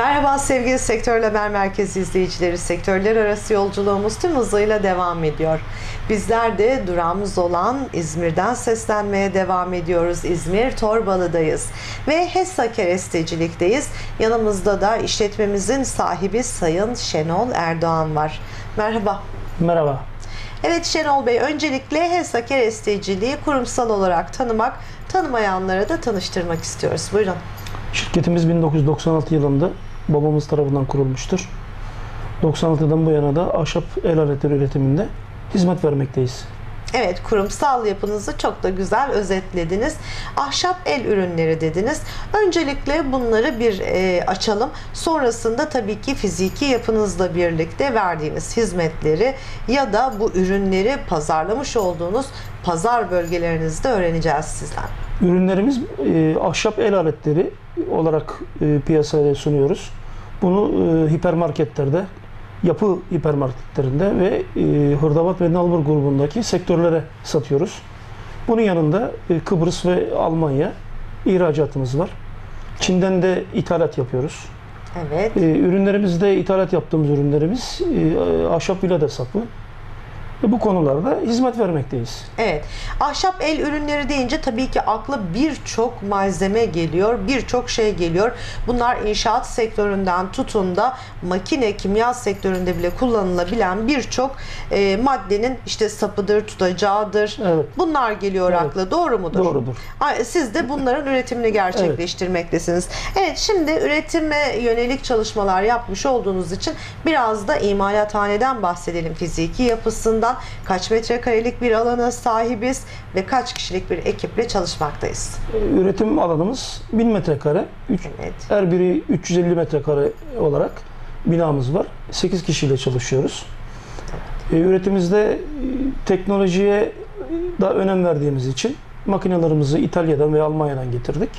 Merhaba sevgili Sektör Haber Merkezi izleyicileri. Sektörler arası yolculuğumuz tüm hızıyla devam ediyor. Bizler de durağımız olan İzmir'den seslenmeye devam ediyoruz. İzmir Torbalı'dayız ve HESA Kerestecilik'teyiz. Yanımızda da işletmemizin sahibi Sayın Şenol Erdoğan var. Merhaba. Merhaba. Evet Şenol Bey, öncelikle HESA Keresteciliği kurumsal olarak tanımak, tanımayanlara da tanıştırmak istiyoruz. Buyurun. Şirketimiz 1996 yılında babamız tarafından kurulmuştur. 96'dan bu yana da ahşap el aletleri üretiminde hizmet vermekteyiz. Evet, kurumsal yapınızı çok da güzel özetlediniz. Ahşap el ürünleri dediniz. Öncelikle bunları bir e, açalım. Sonrasında tabii ki fiziki yapınızla birlikte verdiğiniz hizmetleri ya da bu ürünleri pazarlamış olduğunuz pazar bölgelerinizde öğreneceğiz sizden. Ürünlerimiz e, ahşap el aletleri olarak e, piyasaya sunuyoruz. Bunu e, hipermarketlerde, yapı hipermarketlerinde ve e, Hırdavat ve Nalbur grubundaki sektörlere satıyoruz. Bunun yanında e, Kıbrıs ve Almanya ihracatımız var. Çin'den de ithalat yapıyoruz. Evet. E, ürünlerimizde ithalat yaptığımız ürünlerimiz e, ahşap vilada sapı. Bu konularda hizmet vermekteyiz. Evet. Ahşap el ürünleri deyince tabii ki akla birçok malzeme geliyor, birçok şey geliyor. Bunlar inşaat sektöründen tutun da makine, kimya sektöründe bile kullanılabilen birçok e, maddenin işte sapıdır, tutacağıdır. Evet. Bunlar geliyor Evet. akla. Doğru mudur? Doğrudur. Siz de bunların üretimini gerçekleştirmektesiniz. Evet, şimdi üretime yönelik çalışmalar yapmış olduğunuz için biraz da imalathaneden bahsedelim. Fiziki yapısından kaç metrekarelik bir alana sahibiz ve kaç kişilik bir ekiple çalışmaktayız. E, Üretim alanımız 1000 metrekare. Üç- Evet. Her biri 350 metrekare olarak binamız var. 8 kişiyle çalışıyoruz. E, Üretimimizde e, teknolojiye da önem verdiğimiz için makinelerimizi İtalya'dan ve Almanya'dan getirdik.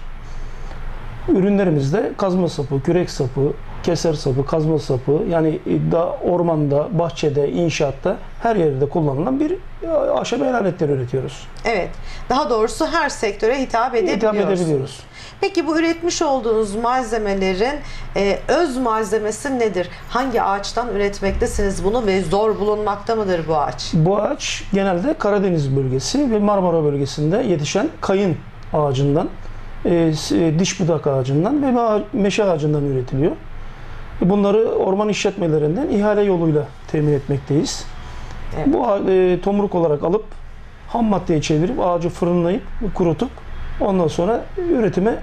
Ürünlerimizde kazma sapı, kürek sapı, keser sapı, kazma sapı yani da ormanda, bahçede, inşaatta her yerde kullanılan bir e, ahşap el aletleri üretiyoruz. Evet. Daha doğrusu her sektöre hitap edebiliyoruz. Hitap edebiliyoruz. Peki bu üretmiş olduğunuz malzemelerin e, öz malzemesi nedir? Hangi ağaçtan üretmektesiniz bunu ve zor bulunmakta mıdır bu ağaç? Bu ağaç genelde Karadeniz bölgesi ve Marmara bölgesinde yetişen kayın ağacından, e, e, diş budak ağacından ve meşe ağacından üretiliyor. Bunları orman işletmelerinden ihale yoluyla temin etmekteyiz. Evet. Bu e, tomruk olarak alıp ham maddeye çevirip ağacı fırınlayıp kurutup ondan sonra üretime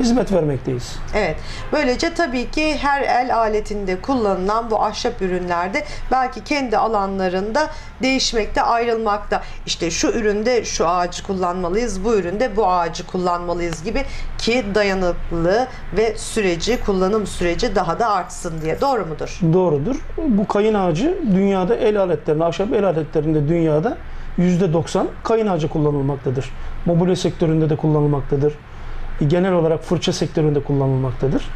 hizmet vermekteyiz. Evet. Böylece tabii ki her el aletinde kullanılan bu ahşap ürünlerde belki kendi alanlarında değişmekte, ayrılmakta. İşte şu üründe şu ağacı kullanmalıyız, bu üründe bu ağacı kullanmalıyız gibi ki dayanıklılığı ve süreci, kullanım süreci daha da artsın diye. Doğru mudur? Doğrudur. Bu kayın ağacı dünyada el aletlerinde, ahşap el aletlerinde dünyada %90 kayın ağacı kullanılmaktadır. Mobilya sektöründe de kullanılmaktadır. Genel olarak fırça sektöründe kullanılmaktadır.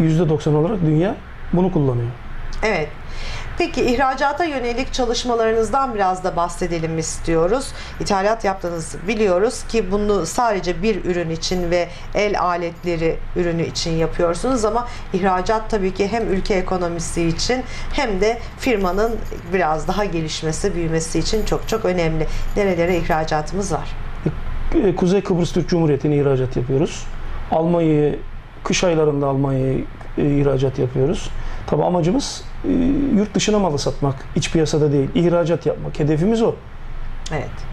%90 olarak dünya bunu kullanıyor. Evet. Peki ihracata yönelik çalışmalarınızdan biraz da bahsedelim istiyoruz. İthalat yaptığınızı biliyoruz ki bunu sadece bir ürün için ve el aletleri ürünü için yapıyorsunuz ama ihracat tabii ki hem ülke ekonomisi için hem de firmanın biraz daha gelişmesi, büyümesi için çok çok önemli. Nerelere ihracatımız var? E, Kuzey Kıbrıs Türk Cumhuriyeti'ne ihracat yapıyoruz. Almanya'yı, kış aylarında Almanya'ya e, ihracat yapıyoruz. Tabi amacımız e, yurt dışına malı satmak, iç piyasada değil, ihracat yapmak. Hedefimiz o. Evet.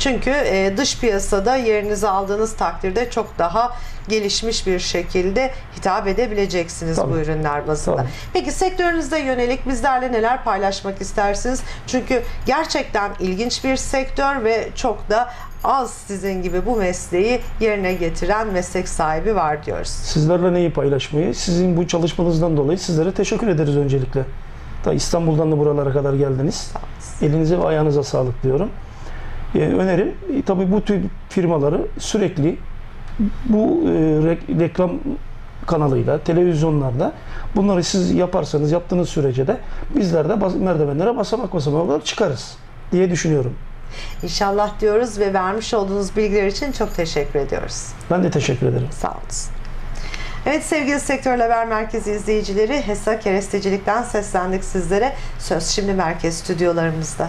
Çünkü e, dış piyasada yerinizi aldığınız takdirde çok daha gelişmiş bir şekilde hitap edebileceksiniz Tabii. bu ürünler bazında. Tabii. Peki sektörünüze yönelik bizlerle neler paylaşmak istersiniz? Çünkü gerçekten ilginç bir sektör ve çok da az sizin gibi bu mesleği yerine getiren meslek sahibi var diyoruz. Sizlerle neyi paylaşmayı, sizin bu çalışmanızdan dolayı sizlere teşekkür ederiz öncelikle. Ta İstanbul'dan da buralara kadar geldiniz. Elinize ve ayağınıza sağlık diyorum. Ee, önerim e, tabii bu tür firmaları sürekli bu e, re- reklam kanalıyla, televizyonlarda bunları siz yaparsanız yaptığınız sürece de bizler de bas- merdivenlere basamak basamak olarak çıkarız diye düşünüyorum. İnşallah diyoruz ve vermiş olduğunuz bilgiler için çok teşekkür ediyoruz. Ben de teşekkür ederim. Sağ olun. Evet sevgili Sektör Haber Merkezi izleyicileri HESA Kerestecilik'ten seslendik sizlere. Söz şimdi merkez stüdyolarımızda.